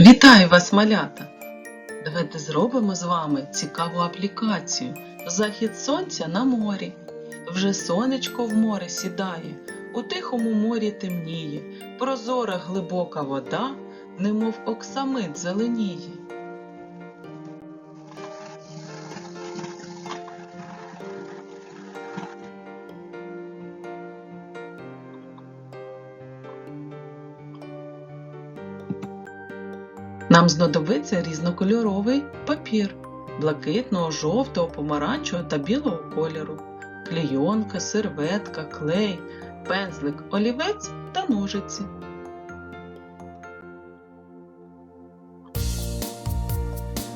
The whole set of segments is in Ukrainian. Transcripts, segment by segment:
Вітаю вас, малята! Давайте зробимо з вами цікаву аплікацію. Захід сонця на морі. Вже сонечко в море сідає, у тихому морі темніє, прозора глибока вода, немов оксамит зеленіє. Нам знадобиться різнокольоровий папір блакитного, жовтого, помаранчевого та білого кольору, клейонка, серветка, клей, пензлик, олівець та ножиці.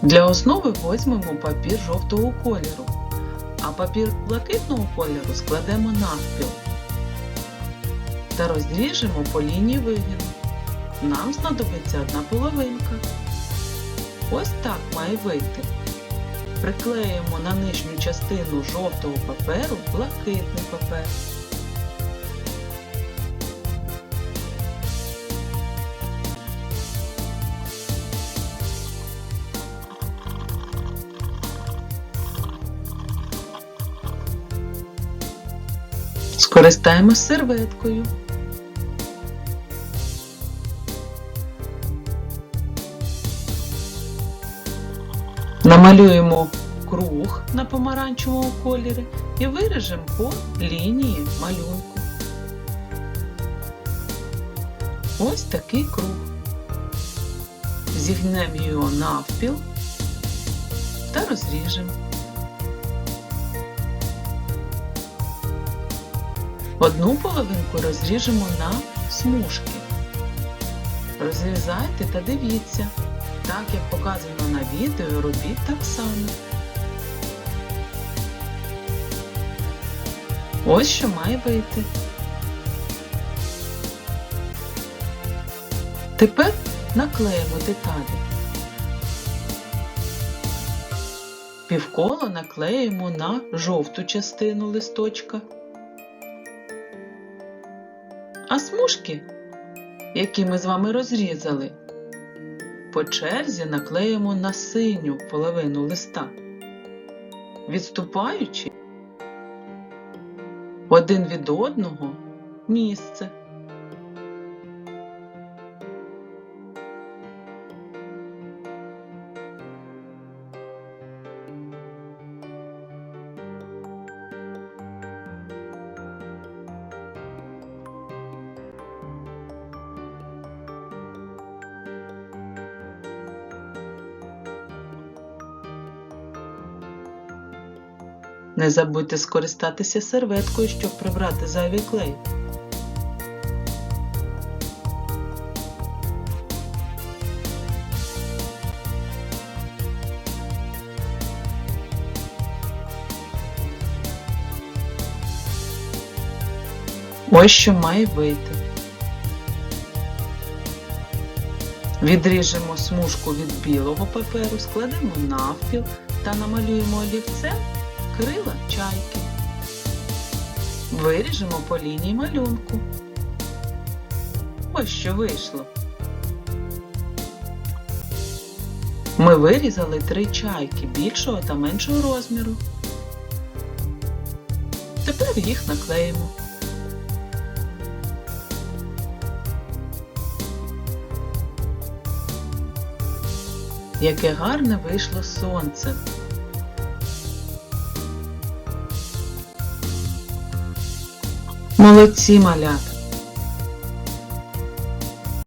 Для основи візьмемо папір жовтого кольору, а папір блакитного кольору складемо навпіл та розріжемо по лінії вигину. Нам знадобиться одна половинка. Ось так має вийти. Приклеїмо на нижню частину жовтого паперу блакитний папер. Скористаємось серветкою. Намалюємо круг на помаранчевому кольорі і виріжемо по лінії малюнку. Ось такий круг. Зігнемо його навпіл та розріжемо. Одну половинку розріжемо на смужки. Розрізайте та дивіться. Так як показано на відео, робіть так само. Ось що має вийти. Тепер наклеїмо деталі. Півколо наклеїмо на жовту частину листочка. А смужки, які ми з вами розрізали, по черзі наклеїмо на синю половину листа, відступаючи один від одного місце. Не забудьте скористатися серветкою, щоб прибрати зайвий клей. Ось що має вийти. Відріжемо смужку від білого паперу, складемо навпіл та намалюємо олівцем крила чайки. Виріжемо по лінії малюнку. Ось що вийшло. Ми вирізали три чайки більшого та меншого розміру. Тепер їх наклеїмо. Яке гарне вийшло сонце. Молодці малята!